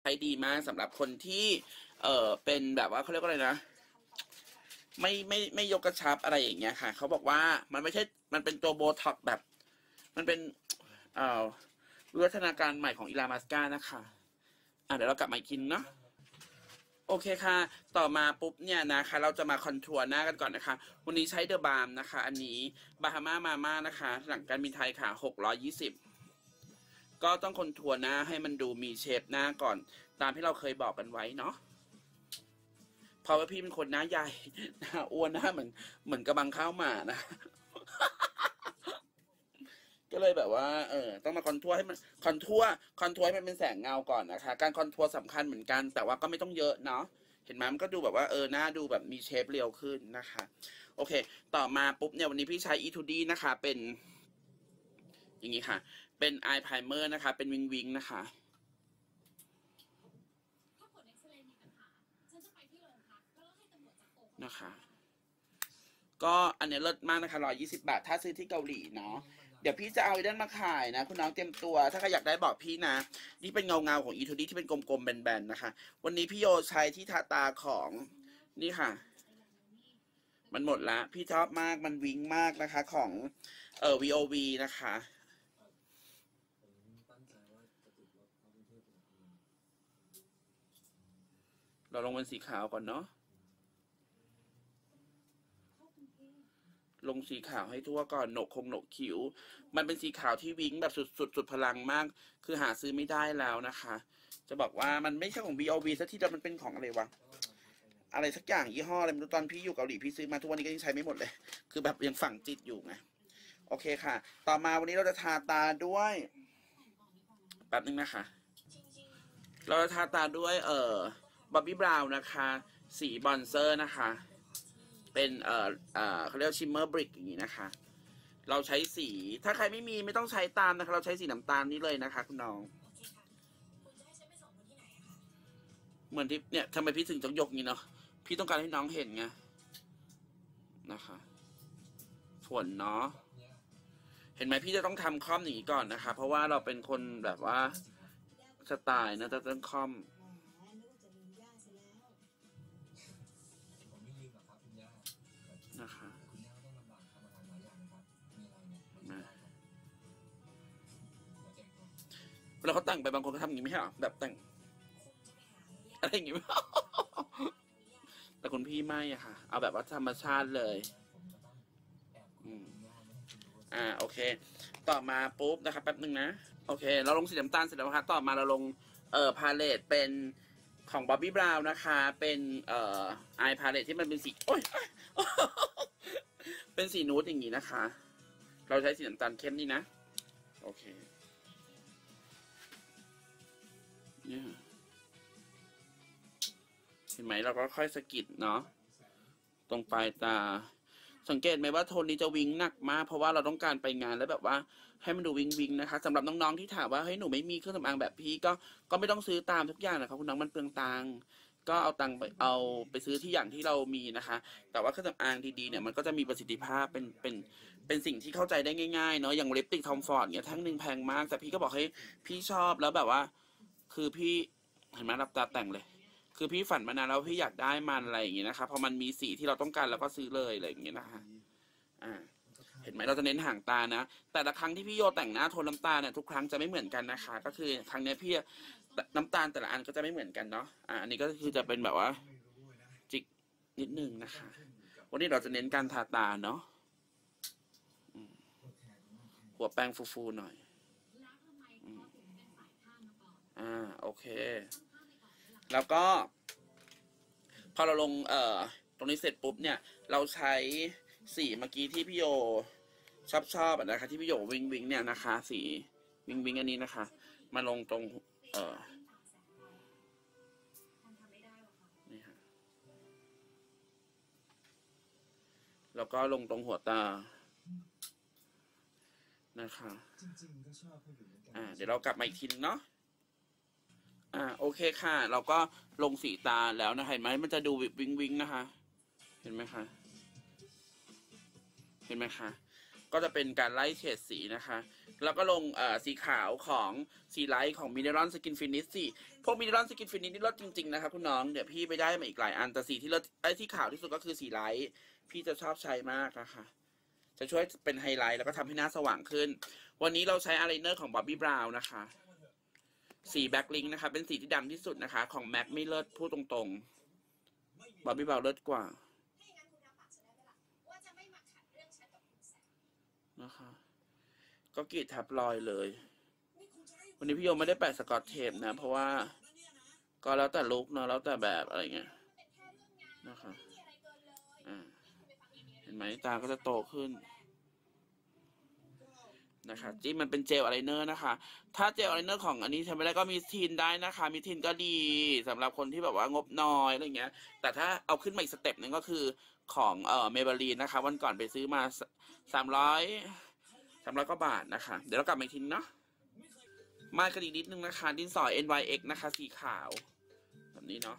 ใช้ดีมากสำหรับคนที่ เออเป็นแบบว่าเขาเรียกว่าอะไรนะ ไม่ไม่ไม่ยกกระชับอะไรอย่างเงี้ยค่ะ เขาบอกว่ามันไม่ใช่ มันเป็นตัวโบท็อกแบบ มันเป็น เอ่อวิวัฒนาการใหม่ของอีลามัสกานะคะ อะเดี๋ยวเรากลับมาอีกทีนงเนาะ โอเคค่ะ ต่อมาปุ๊บเนี่ยนะคะ เราจะมาคอนทัวร์หน้ากันก่อนนะคะ วันนี้ใช้เดอะบาร์มนะคะ อันนี้บาฮามามาม่านะคะ หลังการบินไทยค่ะหกร้อยี่สิบ ก็ต้องคอนทัวร์หน้าให้มันดูมีเชฟหน้าก่อน ตามที่เราเคยบอกกันไว้เนาะเพราะว่าพี่เป็นคนหน้าใหญ่หน้าอ้วนหน้าเหมือนเหมือนกระบังข้าวหมานะ ก็เลยแบบว่า เออ ต้องมาคอนทัวร์ให้มันคอนทัวร์คอนทัวร์ให้มันเป็นแสงเงาก่อนนะคะ การคอนทัวร์สำคัญเหมือนกัน แต่ว่าก็ไม่ต้องเยอะเนาะเห็นไหมมันก็ดูแบบว่าเออหน้าดูแบบมีเชฟเรียวขึ้นนะคะ โอเค ต่อมาปุ๊บเนี่ยวันนี้พี่ใช้ E2D นะคะ เป็น อย่างนี้ค่ะ เป็น eye primer นะคะ เป็นวิงวิงนะคะนะคะ ก็อันนี้เลิศมากนะคะร้อยี่สิบาท ถ้าซื้อที่เกาหลีเนาะเดี๋ยวพี่จะเอาไอ้นั่นมาขายนะ คุณน้องเตรียมตัว ถ้าใครอยากได้บอกพี่นะ นี่เป็นเงาเงาของอีทูดี้ที่เป็นกลมๆแบนๆนะคะ วันนี้พี่โยใช้ที่ทาตาของนี่ค่ะ มันหมดละ พี่ชอบมากมันวิงมากนะคะของเอ่อ VOV นะคะ ผมตั้งใจว่าจะติดรถเข้ากรุงเทพเป็นที เราลงเป็นสีขาวก่อนเนาะลงสีขาวให้ทั่วก่อนโหนกคงโหนกคิ้ว มันเป็นสีขาวที่วิ้งแบบสุดสุดสุดพลังมาก คือหาซื้อไม่ได้แล้วนะคะ จะบอกว่ามันไม่ใช่ของ BOV สักทีเดียวมันเป็นของอะไรวะ อะไรสักอย่างยี่ห้ออะไรไม่รู้ตอนพี่อยู่เกาหลีพี่ซื้อมาทุกวันนี้ก็ยังใช้ไม่หมดเลย คือแบบยังฝังจิตอยู่ไง โอเคค่ะ ต่อมาวันนี้เราจะทาตาด้วยแป๊บนึงนะคะ เราจะทาตาด้วย เอ่อ บอบบี้บราวน์นะคะ สีบอนเซอร์นะคะ เป็นเอ่อเอ่อเขาเรียกชิมเมอร์บริกอย่างนี้นะคะ เราใช้สี ถ้าใครไม่มีไม่ต้องใช้ตามนะคะ เราใช้สีน้ำตาลนี้เลยนะคะ คุณน้อง เหมือนที่เนี่ยทำไมพี่ถึงต้องยกงี้เนาะ พี่ต้องการให้น้องเห็นไงนะคะฝนเนาะ เห็นไหมพี่จะต้องทำคอมอย่างนี้ก่อนนะคะ เพราะว่าเราเป็นคนแบบว่าสไตล์นะจะต้องคอม แล้วเขาแต่งไปบางคนก็ทำอย่างนี้ไม่ใช่หรอแบบแต่งคงอะไรอย่างงี้ แต่คุณพี่ไม่อะค่ะ เอาแบบว่าธรรมชาติเลยองแอบคุยกับคุณย่าไม่ให้คุณรู้ว่าอ่า โอเค ต่อมาปุ๊บนะครับแป๊บหนึ่งนะ โอเค เราลงสีน้ำตาลเสร็จแล้วนะคะต่อมาเราลงเอ่อพาเลตเป็นของบ๊อบบี้บราวน์นะคะ เป็นเอ่อไอพาเลตที่มันเป็นสีโอ้ยเป็นสีนูดอย่างนี้นะคะ เราใช้สีน้ำตาลเข้มนี่นะ โอเค เนี่ยเห็นไหมเราก็ค่อยสะกิดเนาะตรงปลายตา สังเกตไหมว่าโทนนี้จะวิงหนักมากเพราะว่าเราต้องการไปงานแล้วแบบว่า ให้มันดูวิงวิงนะคะสำหรับน้องๆที่ถามว่าเฮ้ยหนูไม่มีเครื่องสำอางแบบพี่ก็ก็ไม่ต้องซื้อตามทุกอย่างนะครับคุณน้องมันเปลืองตังก็เอาตังไปเอาไปซื้อที่อย่างที่เรามีนะคะ แต่ว่าเครื่องสำอางดีๆเนี่ยมันก็จะมีประสิทธิภาพเป็นเป็นเป็นสิ่งที่เข้าใจได้ง่ายๆเนาะอย่างลิปติกทอมฟอร์ดเนี่ยทั้งหนึ่งแพงมาก แต่พี่ก็บอกให้พี่ชอบแล้วแบบว่า คือพี่เห็นไหมรับตาแต่งเลย คือพี่ฝันมานานแล้วพี่อยากได้มันอะไรอย่างเงี้ยนะคะพอมันมีสีที่เราต้องการเราก็ซื้อเลยอะไรอย่างเงี้ยนะคะอ่า เห็นไหมเราจะเน้นห่างตานะ แต่ละครั้งที่พี่โยแต่งหน้าโทนน้ำตาลเนี่ยทุกครั้งจะไม่เหมือนกันนะคะ ก็คือครั้งเนี้ยพี่น้ำตาลแต่ละอันก็จะไม่เหมือนกันเนาะอ่าอันนี้ก็คือจะเป็นแบบว่า จิกนิดนึงนะคะ วันนี้เราจะเน้นการทาตาเนาะหัวแป้งฟูๆหน่อย อนอ่าโอเคข้ามไปก่อนเลยล่ะแล้วก็ พอเราลงเอ่อตรงนี้เสร็จปุ๊บเนี่ย เราใช้สีเมื่อกี้ที่พี่โยชอบชอบอะนะคะ ที่พี่โยวิงวิงเนี่ยนะคะ สีวิงวิงอันนี้นะคะ มาลงตรง เอ่อทำทำไม่ได้หรอกค่ะนี่ค่ะแล้วก็ลงตรงหัวตานะคะจริงๆก็ชอบเขาอยู่เหมือนกันอ่า เดี๋ยวเรากลับมาอีกทีนึงเนาะ อ่าโอเคค่ะ เราก็ลงสีตาแล้วนะเห็นไหมมันจะดูวิงวิงนะคะ เห็นไหมคะ เห็นไหมคะ ก็จะเป็นการไล่เฉดสีนะคะ แล้วก็ลงอ่อสีขาวของสีไลท์ของมิเนรอนสกินฟินิชสีพวกมิเนรอนสกินฟินิชนี่เลิศจริงๆนะครับคุณน้อง เดี๋ยวพี่ไปได้มาอีกหลายอัน แต่สีที่เลิศไอ้ที่ขาวที่สุดก็คือสีไลท์ พี่จะชอบใช้มากนะคะจะช่วยเป็นไฮไลท์แล้วก็ทำให้หน้าสว่างขึ้น วันนี้เราใช้อายไลเนอร์ของ Bobbi Brown นะคะ สีแบ็คลิงนะคะ เป็นสีที่ดำที่สุดนะคะ ของแม็กไม่เลิศพูดตรงๆ Bobbi Brown เลิศกว่านะคะก็กรีดทับรอยเลย วันนี้พี่โยไม่ได้แปะสกอตเทปนะ เพราะว่าก็แล้วแต่ลุกเนาะแล้วแต่แบบอะไรเงี้ยนะคะอ่าเมลเห็นไหมตาก็จะโตขึ้น นะคะจิ้มมันเป็นเจลอะไรเนอร์นะคะ ถ้าเจลอะไรเนอร์ของอันนี้ทำไม่ได้ก็มีทินได้นะคะ มีทินก็ดีสำหรับคนที่แบบว่างบน้อยอะไรเงี้ย แต่ถ้าเอาขึ้นมาอีกสเต็ปหนึ่งก็คือของเอ่อเมเบลีนนะคะ วันก่อนไปซื้อมาสามร้อยสามร้อยกว่าบาทนะคะ เดี๋ยวเรากลับมาอีกทีเนาะมากันอีกนิดนึงนะคะ ดินสอ NYX นะคะ สีขาว แบบนี้เนาะ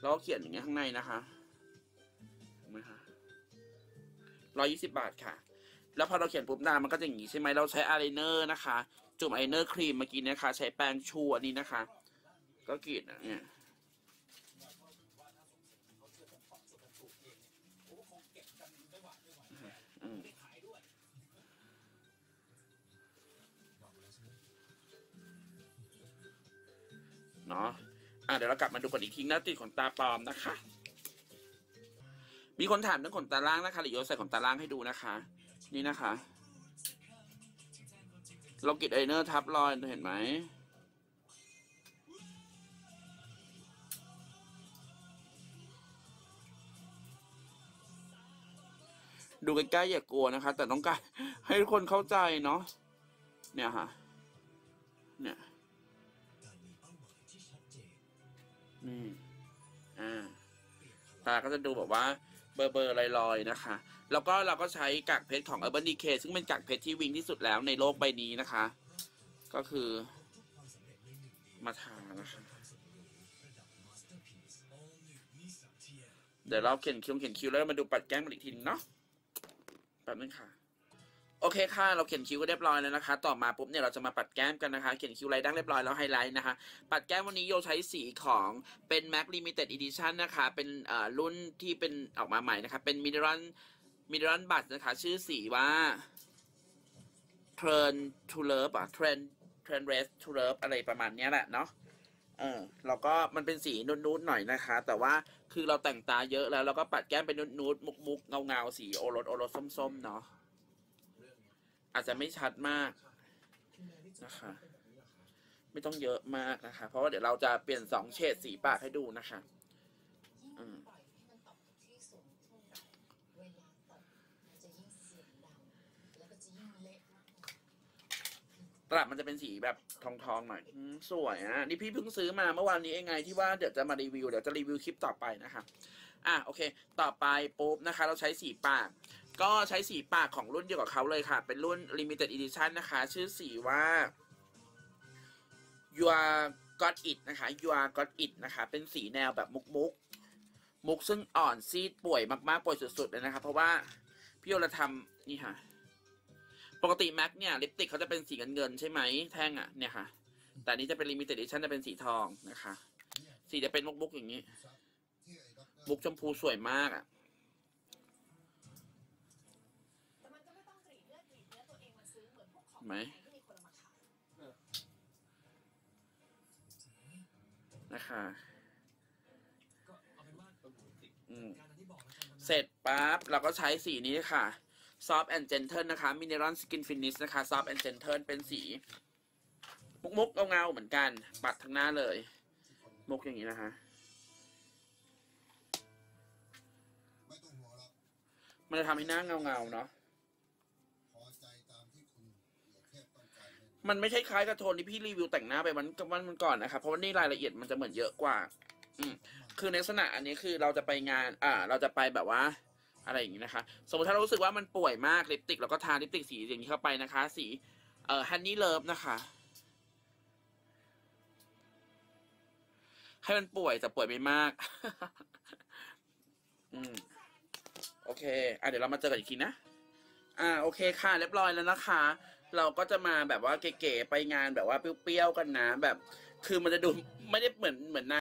แล้วก็เขียนอย่างเงี้ยข้างในนะคะเห็นไหมคะร้อยยี่สิบบาทค่ะ แล้วพอเราเขียนปุ๊บหน้ามันก็จะอย่างนี้ใช่ไหมเราใช้อายไลเนอร์นะคะ จุ่มอายไลเนอร์ครีมเมื่อกี้นะคะ ใช้แป้งชูอันนี้นะคะ ก็กรีดนะเนี่ยเนาะอะเดี๋ยวเรากลับมาดูกันอีกทีหน้าติดขนตาปลอมนะคะ มีคนถามเรื่องขนตาล่างนะคะหรือโยใส่ขนตาล่างให้ดูนะคะ นี่นะคะ เรากรีดไอเนอร์ทับรอยเห็นไหมดูใกล้ๆอย่ากลัวนะคะ แต่ต้องการให้ทุกคนเข้าใจเนาะเนี่ยค่ะเนี่ยนี่อ่าตาก็จะดูแบบว่า เบอร์เบอร์ลอยๆนะคะ แล้วก็เราก็ใช้กากเพชรของ Urban Decay ซึ่งเป็นกากเพชรที่วิ่งที่สุดแล้วในโลกใบนี้นะคะ ก็คือมาทานะคะเดี๋ยวเราเขียนคิวเขียนคิวแล้วมาดูปัดแก้มกันอีกทีนึงเนาะแป๊บนึงค่ะ โอเคค่ะ เราเขียนคิวก็เรียบร้อยแล้วนะคะ ต่อมาปุ๊บเนี่ยเราจะมาปัดแก้มกันนะคะ เขียนคิวไรดั้งเรียบร้อยแล้วไฮไลท์นะคะ ปัดแก้มวันนี้โยใช้สีของเป็น Mac Limited Edition นะคะ เป็นรุ่นที่เป็นออกมาใหม่นะคะ เป็น Mineral Mineral b u d นะคะ ชื่อสีว่า Turn to Love อะ Trend Trend Race to Love อะไรประมาณนี้แหละเนาะเออแล้วก็มันเป็นสีนุดๆหน่อยนะคะ แต่ว่าคือเราแต่งตาเยอะแล้วเราก็ปัดแก้มเป็นนุดๆมุกๆเงาๆสีโอรสโอรสส้มๆเนาะอาจจะไม่ชัดมากนะคะ ไม่ต้องเยอะมากนะคะ เพราะว่าเดี๋ยวเราจะเปลี่ยนสองเฉดสีปากให้ดูนะคะ อืม ปล่อยให้มันตกที่สูงเท่าไหร่เวลาตกมันจะยิ่งเสียงดัง แล้วก็ จะยิ่งเละมากตลับมันจะเป็นสีแบบทองทองๆหน่อยอืมสวยอะนี่พี่เพิ่งซื้อมาเมื่อวานนี้เองไงที่ว่าเดี๋ยวจะมารีวิวเดี๋ยวจะรีวิวคลิปต่อไปนะคะอะโอเค ต่อไปปุ๊บนะคะ เราใช้สีปาก ก็ใช้สีปากของรุ่นเดียวกับเขาเลยค่ะ เป็นรุ่น limited edition นะคะ ชื่อสีว่า you are got it นะคะ you are got it นะคะ เป็นสีแนวแบบมุกมุกมุกซึ่งอ่อนซีดป่วยมากๆป่วยสุดๆเลยนะคะ เพราะว่าพี่โยเราทำนี่ค่ะ ปกติแม็กเนี่ยลิปติกเขาจะเป็นสีเงินเงินใช่ไหมแท่งอะเนี่ยค่ะ แต่นี้จะเป็น limited edition จะเป็นสีทองนะคะ สีจะเป็นมุกมุกๆอย่างนี้ มุกชมพูสวยมากอะแต่มันก็ไม่ต้องกรีดเลือดกรีดเนื้อตัวเองมา ซอเหมือนพวกของไหมที่มีคนเอามาขายนะคะก็เอาเป็นว่าติดอืมการที่บอกแล้วกันสก็ใช้สีนี้ค่ะ soft and gentle นะคะ mineral skin finish นะคะ soft and gentle เป็นสีมุกมุกเงาเหมือนกัน ปัดทั้งหน้าเลย มุกอย่างนี้นะคะมันจะทำให้หน้าเงาเงาเนาะมันไม่ใช่คล้ายกับโทนที่พี่รีวิวแต่งหน้าไปวันวันมันก่อนนะครับเพราะว่านี่รายละเอียดมันจะเหมือนเยอะกว่า อืมคือในลักษณะอันนี้คือเราจะไปงาน อ่า เราจะไปแบบว่า อะไรอย่างนี้นะคะ สมมติถ้าเรารู้สึกว่ามันป่วยมากลิปติกเราก็ทาลิปติกสีอย่างนี้เข้าไปนะคะ สีเอ่อฮันนี่เลิฟนะคะให้มันป่วยแต่ป่วยไม่มาก อืม โอเค อะเดี๋ยวเรามาเจอกันอีกทีนะ อ่า โอเคค่ะ เรียบร้อยแล้วนะคะ เราก็จะมาแบบว่าเก๋ๆไปงานแบบว่าเปรี้ยวๆกันนะ แบบ คือมันจะดูไม่ได้เหมือนเหมือนนาง